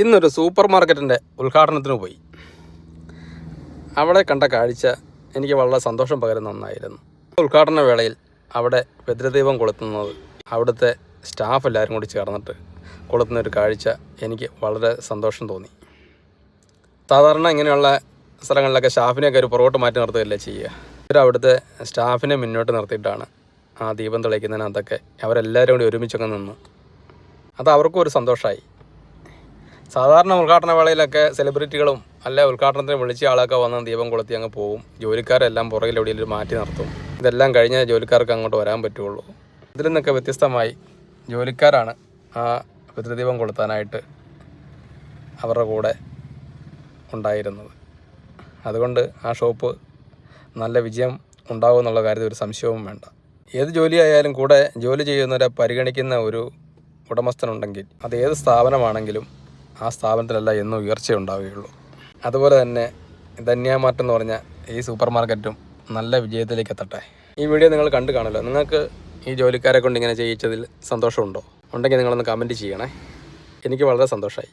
ഇന്നൊരു സൂപ്പർ മാർക്കറ്റിന്റെ ഉദ്ഘാടനത്തിന് പോയി. അവിടെ കണ്ട കാഴ്ച എനിക്ക് വളരെ സന്തോഷം പകരുന്ന ഒന്നായിരുന്നു. ഉദ്ഘാടന വേളയിൽ അവിടെ ഭദ്രദീപം കൊളുത്തുന്നത് അവിടുത്തെ സ്റ്റാഫ് എല്ലാവരും കൂടി ചേർന്നിട്ട് കൊളുത്തുന്ന ഒരു കാഴ്ച എനിക്ക് വളരെ സന്തോഷം തോന്നി. സാധാരണ ഇങ്ങനെയുള്ള സ്ഥലങ്ങളിലൊക്കെ സ്റ്റാഫിനെയൊക്കെ ഒരു പുറകോട്ട് മാറ്റി നിർത്തുകയല്ലേ ചെയ്യുക? ഇവർ അവിടുത്തെ സ്റ്റാഫിനെ മുന്നോട്ട് നിർത്തിയിട്ടാണ് ആ ദീപം തെളിയിക്കുന്നതിനകത്തൊക്കെ അവരെല്ലാവരും കൂടി ഒരുമിച്ചൊക്കെ നിന്നു. അത് അവർക്കും ഒരു സന്തോഷമായി സാധാരണ ഉദ്ഘാടന വേളയിലൊക്കെ സെലിബ്രിറ്റികളും അല്ല ഉദ്ഘാടനത്തിന് വിളിച്ച ആളൊക്കെ വന്ന് ദീപം കൊളുത്തി അങ്ങ് പോവും. ജോലിക്കാരെല്ലാം പുറകിൽ എവിടെയെങ്കിലും മാറ്റി നിർത്തും. ഇതെല്ലാം കഴിഞ്ഞ് ജോലിക്കാർക്ക് അങ്ങോട്ട് വരാൻ പറ്റുള്ളൂ. ഇതിൽ നിന്നൊക്കെ വ്യത്യസ്തമായി ജോലിക്കാരാണ് ആ പിതൃദീപം കൊളുത്താനായിട്ട് അവരുടെ കൂടെ ഉണ്ടായിരുന്നത്. അതുകൊണ്ട് ആ ഷോപ്പ് നല്ല വിജയം ഉണ്ടാകും എന്നുള്ള കാര്യത്തിൽ ഒരു സംശയവും വേണ്ട. ഏത് ജോലിയായാലും കൂടെ ജോലി ചെയ്യുന്നവരെ പരിഗണിക്കുന്ന ഒരു ഉടമസ്ഥനുണ്ടെങ്കിൽ അത് ഏത് സ്ഥാപനമാണെങ്കിലും ആ സ്ഥാപനത്തിലല്ല എന്നും ഉയർച്ച ഉണ്ടാവുകയുള്ളൂ അതുപോലെ തന്നെ ധന്യാമാർട്ട് എന്ന് പറഞ്ഞ ഈ സൂപ്പർ മാർക്കറ്റും നല്ല വിജയത്തിലേക്ക് എത്തട്ടെ. ഈ വീഡിയോ നിങ്ങൾ കണ്ടു കാണല്ലോ നിങ്ങൾക്ക് ഈ ജോലിക്കാരെ കൊണ്ട് ഇങ്ങനെ ചെയ്യിച്ചതിൽ സന്തോഷമുണ്ടോ? ഉണ്ടെങ്കിൽ നിങ്ങളൊന്ന് കമന്റ് ചെയ്യണേ. എനിക്ക് വളരെ സന്തോഷമായി